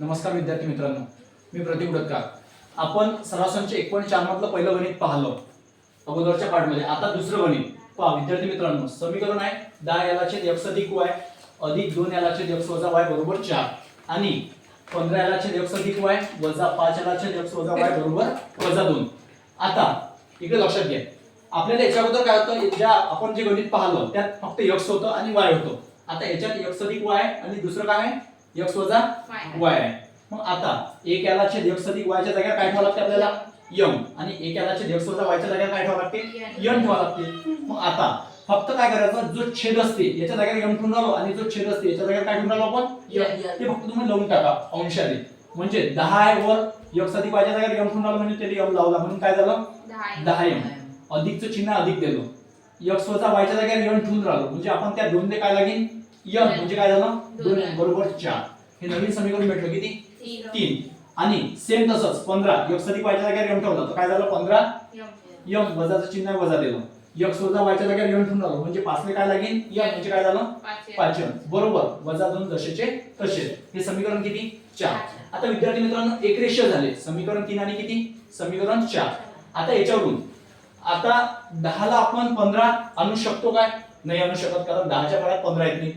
नमस्कार विद्यार्थी मित्रांनो मी प्रतीक उडतकार आपण सरासनचे एक पॉईंट चार मधलं पहिलं गणित पाहिलं अगोदरच्या पार्टमध्ये आता दुसरं गणित. पहा विद्यार्थी मित्रांनो समीकरण आहे दहा याला छेद एक्स अधिक वाय अधिक दोन याला छेद एक्स वजा वाय बरोबर चार. आणि पंधरा याला छेद एक्स अधिक वाय वजा पाच याला छेद एक्स वजा वाय बरोबर वजा दोन. आता इकडे लक्षात घ्या. आपल्याला याच्या अगोदर काय होतं? ज्या आपण जे गणित पाहिलं त्यात फक्त एक्स होतं आणि वाय होतं. आता याच्यात एक्स अधिक वाय आणि दुसरं काय आहे? एक्स वजा वाय. आहे मग आता एक याला छेद एक्स अधिक वायच्या जागेवर काय ठेवावं लागते आपल्याला? यम. आणि एक याला छेद एक्स वजा वायच्या जागेवर काय ठेवावं लागते? यम ठेवावं लागते. मग आता फक्त काय करायचं? जो छेद असते याच्या जागेवर यम ठेवून राहिलो आणि जो छेद असते याच्या जागेवर काय ठेवून राहिलो आपण? ते फक्त तुम्ही लावून टाका अंशाने. म्हणजे दहा आहे वर एक्स अधिक वायच्या जागेवर यम ठेवून राहिलो म्हणजे त्याला यम लावला. म्हणून काय झालं? दहा यम. अधिकचं चिन्ह अधिक दिलं. एक्स वजा वायच्या जागेवर यम ठेवून राहिलो. म्हणजे आपण त्या दोन दे काय लागेल? यम म्हणजे काय झालं? दोन बरोबर चार. हे नवीन समीकरण भेटलं किती? तीन. आणि सेम तसंच पंधरा. अधिक वायच्या जागेवर यम ठेवलं तर काय झालं? पंधरा? यम. वजाचं चिन्ह आहे, वजा दिलं एक्स वजा वायच्या जागेवर यम ठेवून राहिलो म्हणजे पाचले काय लागेल? यम. म्हणजे काय झालं? पाचन. बरोबर. वजा दोन जसेचे तसे. हे समीकरण किती? चार. आता विद्यार्थी मित्रांनो एक रेषीय झाले. समीकरण तीन आणि किती? समीकरण चार. आता याच्यावरून. आता दहाला आपण पंधरा आणू शकतो काय? नाही आणू शकत कारण दहाच्या पाड्यात पंधरा येत नाही.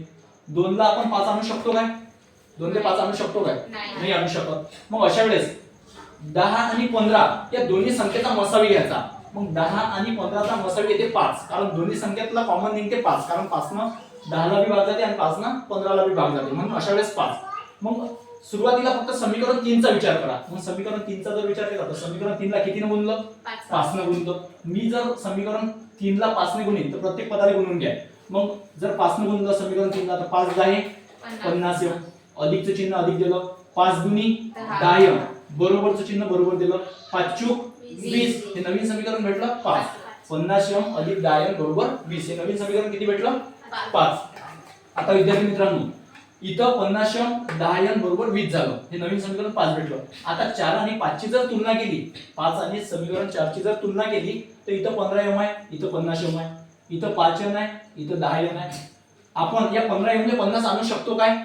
दोनला आपण पाच आणू शकतो काय? दोन ते पाच आणू शकतो काय? नाही. आणू शकत. मग अशा वेळेस दहा आणि पंधरा या दोन्ही संख्येचा मसावी घ्यायचा. मग दहा आणि पंधराचा मसावी येते पाच. कारण दोन्ही संख्येतला कॉमन निघते पाच. कारण पाचनं दहाला बी भाग जाते आणि पाचनं पंधराला बी भाग जाते. म्हणून अशा वेळेस पाच. मग सुरुवातीला फक्त समीकरण तीनचा विचार करा. मग समीकरण तीनचा जर विचार केला तर समीकरण तीनला कितीनं गुणलं? पाचनं गुणतो. मी जर समीकरण तीनला पाचने गुणीन तर प्रत्येक पदाला गुणून घ्या. मग जर पाचनं गुणलं समीकरण तीनला तर पाच दहा पन्नास. अधिकचं चिन्ह अधिक दिलं पाच दुनी दहा. बरोबरचं चिन्ह बरोबर दिलं पाच चूक वीस. हे नवीन समीकरण भेटलं पाच. पन्नास यम अधिक दहा यम बरोबर वीस. हे नवीन समीकरण किती भेटलं? पाच. आता विद्यार्थी मित्रांनो इथं पन्नास यम दहा यम बरोबर वीस झालं. हे नवीन समीकरण पाच भेटलं. आता चार आणि पाचची जर तुलना केली पाच आणि समीकरण चारची जर तुलना केली तर इथं पंधरा यम आहे इथं पन्नास यम आहे. इथं पाच यम आहे इथं दहा यम आहे. आपण या पंधरा एमले पन्नास आणू शकतो काय?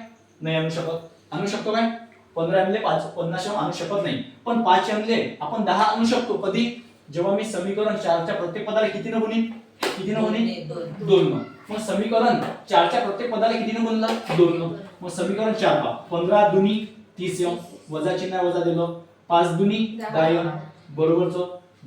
नाही आणू शकत. आणू शकतो काय? पंधरा एमले पाच पन्नास एम आणू शकत नाही. पण पाच एमले आपण दहा आणू शकतो. कधी? जेव्हा मी समीकरण चारच्या प्रत्येक पदाला किती न गुणीन? किती न गुणीन? दोन न. मग समीकरण चारच्या प्रत्येक पदाला किती न गुणलं? दोन न. मग समीकरण चार पा पंधरा दुनी तीस यम. वजा चिन्ह वजा दिलं पाच दुनी दहा यम. बरोबरच.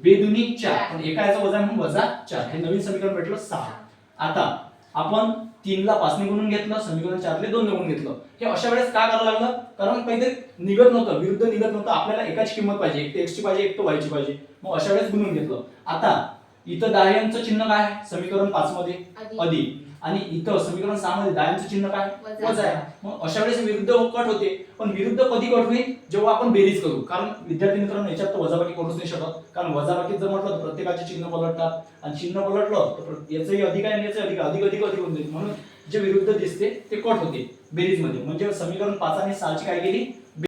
बेदुनी चार पण एका याचा वजा आहे म्हणून वजा चार. हे नवीन समीकरण भेटलं सहा. आता आपण तीनला पाचने गुणून घेतलं समीकरण चारले दोन गुणून घेतलं. हे अशा वेळेस का करावं लागलं? कारण काहीतरी निघत नव्हतं विरुद्ध निघत नव्हतं. आपल्याला एकाची किंमत पाहिजे एक एक्सची पाहिजे एक तो वायची पाहिजे. मग अशा वेळेस गुणून घेतलं. आता इथं दाह्यांचं चिन्ह काय आहे? समीकरण पाच मध्ये अधिक आणि इथं समीकरण सहा मध्ये दाह्यांचं चिन्ह काय? वजा. आहे. मग अशा वेळेस विरुद्ध कट होते. पण विरुद्ध कधी कट होईल? जेव्हा आपण बेरीज करू. कारण विद्यार्थी मित्रांनो याच्यात तर वजाबाकी करूच नाही शकत. कारण वजाबाकीत जर म्हटलं तर प्रत्येकाचे चिन्ह पलटतात. आणि चिन्ह पलटलं तर याचंही अधिक आहे आणि याचं अधिक. अधिक अधिक अधिक होऊन जाईल. म्हणून जे विरुद्ध दिसते ते कट होते बेरीजमध्ये म्हणजे समीकरण पाच आणि सहाची काय केली?